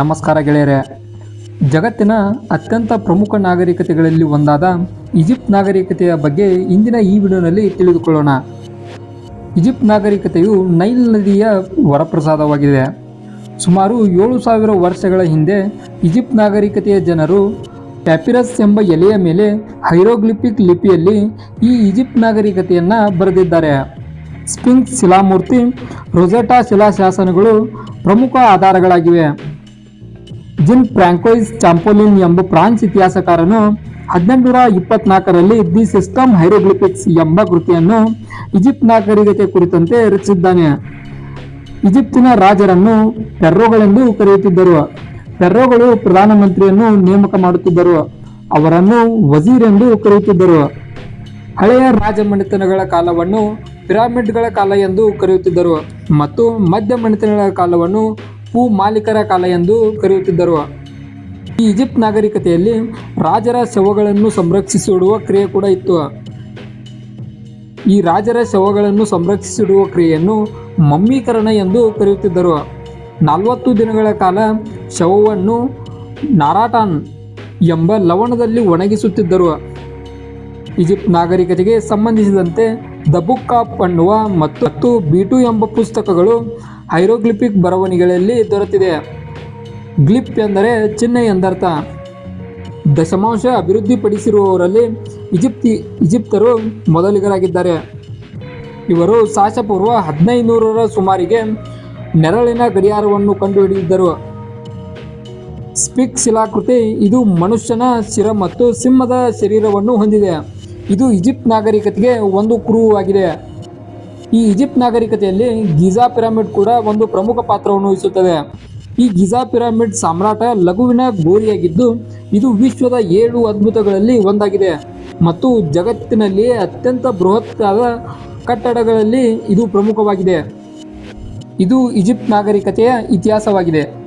ನಮಸ್ಕಾರ ಗೆಳೆಯರೆ. ಜಗತ್ತಿನ ಅತ್ಯಂತ ಪ್ರಮುಖ ನಾಗರಿಕತೆಗಳಲ್ಲಿ ಒಂದಾದ ಈಜಿಪ್ಟ್ ನಾಗರಿಕತೆಯ ಬಗ್ಗೆ ಇಂದಿನ ಈ ವಿಡಿಯೋನಲ್ಲಿ ತಿಳಿದುಕೊಳ್ಳೋಣ. ಈಜಿಪ್ಟ್ ನಾಗರಿಕತೆಯು ನೈಲ್ ನದಿಯ ವರಪ್ರಸಾದವಾಗಿದೆ. ಸುಮಾರು ಏಳು ಸಾವಿರ ವರ್ಷಗಳ ಹಿಂದೆ ಈಜಿಪ್ಟ್ ನಾಗರಿಕತೆಯ ಜನರು ಪ್ಯಾಪಿರಸ್ ಎಂಬ ಎಲೆಯ ಮೇಲೆ ಹೈರೋಗ್ಲಿಪಿಕ್ ಲಿಪಿಯಲ್ಲಿ ಈ ಈಜಿಪ್ಟ್ ನಾಗರಿಕತೆಯನ್ನು ಬರೆದಿದ್ದಾರೆ. ಸ್ಪಿಂಗ್ ಶಿಲಾಮೂರ್ತಿ ರೊಜೆಟಾ ಶಿಲಾಶಾಸನಗಳು ಪ್ರಮುಖ ಆಧಾರಗಳಾಗಿವೆ. ಜಿನ್ ಫ್ರಾಂಕೋಯಿಸ್ ಚಾಂಪೋಲಿನ್ ಎಂಬ ಫ್ರಾನ್ಸ್ ಇತಿಹಾಸಕಾರನು ಹದಿನೆಂಟುನೂರ ಇಪ್ಪತ್ನಾಲ್ಕರಲ್ಲಿ ದಿ ಸಿಸ್ಟಮ್ ಹೈರೋಗ್ಲಿಪಿಕ್ಸ್ ಎಂಬ ಕೃತಿಯನ್ನು ಈಜಿಪ್ಟ್ ನಾಗರಿಕತೆ ಕುರಿತಂತೆ ರಚಿಸಿದ್ದಾನೆ. ಈಜಿಪ್ತಿನ ರಾಜರನ್ನು ಪೆರ್ರೋಗಳೆಂದು ಕರೆಯುತ್ತಿದ್ದರು. ಪೆರ್ರೋಗಳು ಪ್ರಧಾನಮಂತ್ರಿಯನ್ನು ನೇಮಕ ಮಾಡುತ್ತಿದ್ದರು. ಅವರನ್ನು ವಜೀರ್ ಎಂದು ಕರೆಯುತ್ತಿದ್ದರು. ಹಳೆಯ ರಾಜಮನೆತನಗಳ ಕಾಲವನ್ನು ಪಿರಾಮಿಡ್ಗಳ ಕಾಲ ಎಂದು ಕರೆಯುತ್ತಿದ್ದರು ಮತ್ತು ಮಧ್ಯ ಮನೆತನಗಳ ಕಾಲವನ್ನು ಪೂ ಮಾಲೀಕರ ಕಾಲ ಎಂದು ಕರೆಯುತ್ತಿದ್ದರು. ಈ ಈಜಿಪ್ಟ್ ನಾಗರಿಕತೆಯಲ್ಲಿ ರಾಜರ ಶವಗಳನ್ನು ಸಂರಕ್ಷಿಸಿಡುವ ಕ್ರಿಯೆ ಕೂಡ ಇತ್ತು. ಈ ರಾಜರ ಶವಗಳನ್ನು ಸಂರಕ್ಷಿಸಿಡುವ ಕ್ರಿಯೆಯನ್ನು ಮಮ್ಮೀಕರಣ ಎಂದು ಕರೆಯುತ್ತಿದ್ದರು. ನಲವತ್ತು ದಿನಗಳ ಕಾಲ ಶವವನ್ನು ನಾರಾಟಾನ್ ಎಂಬ ಲವಣದಲ್ಲಿ ಒಣಗಿಸುತ್ತಿದ್ದರು. ಈಜಿಪ್ಟ್ ನಾಗರಿಕತೆಗೆ ಸಂಬಂಧಿಸಿದಂತೆ ದ ಬುಕ್ ಆಫ್ ಅನ್ನುವ ಮತ್ತು ಬಿ ಟು ಎಂಬ ಪುಸ್ತಕಗಳು ಹೈರೋಗ್ಲಿಪಿಕ್ ಬರವಣಿಗೆಗಳಲ್ಲಿ ದೊರೆತಿದೆ. ಗ್ಲಿಪ್ ಎಂದರೆ ಚಿಹ್ನೆ ಎಂದರ್ಥ. ದಶಮಾಂಶ ಅಭಿವೃದ್ಧಿಪಡಿಸಿರುವವರಲ್ಲಿ ಈಜಿಪ್ತಿ, ಈಜಿಪ್ತರು ಮೊದಲಿಗರಾಗಿದ್ದಾರೆ. ಇವರು ಸಾಶಪೂರ್ವ ಹದಿನೈದುನೂರರ ಸುಮಾರಿಗೆ ನೆರಳಿನ ಗಡಿಯಾರವನ್ನು ಕಂಡುಹಿಡಿದಿದ್ದರು. ಸ್ಪಿಕ್ ಶಿಲಾಕೃತಿ ಇದು ಮನುಷ್ಯನ ಶಿರ ಮತ್ತು ಸಿಂಹದ ಶರೀರವನ್ನು ಹೊಂದಿದೆ. ಇದು ಈಜಿಪ್ಟ್ ನಾಗರಿಕತೆಗೆ ಒಂದು ಕುರುವಾಗಿದೆ ಈ ಈಜಿಪ್ಟ್ ನಾಗರಿಕತೆಯಲ್ಲಿ ಗಿಜಾ ಪಿರಮಿಡ್ ಕೂಡ ಒಂದು ಪ್ರಮುಖ ಪಾತ್ರವನ್ನು ವಹಿಸುತ್ತದೆ. ಈ ಗಿಜಾ ಪಿರಮಿಡ್ ಸಾಮ್ರಾಟ ಲಘುವಿನ ಗೋರಿಯಾಗಿದ್ದು, ಇದು ವಿಶ್ವದ ಏಳು ಅದ್ಭುತಗಳಲ್ಲಿ ಒಂದಾಗಿದೆ. ಮತ್ತು ಜಗತ್ತಿನಲ್ಲಿ ಅತ್ಯಂತ ಬೃಹತ್ತಾದ ಕಟ್ಟಡಗಳಲ್ಲಿ ಇದು ಪ್ರಮುಖವಾಗಿದೆ. ಇದು ಈಜಿಪ್ಟ್ ನಾಗರಿಕತೆಯ ಇತಿಹಾಸವಾಗಿದೆ.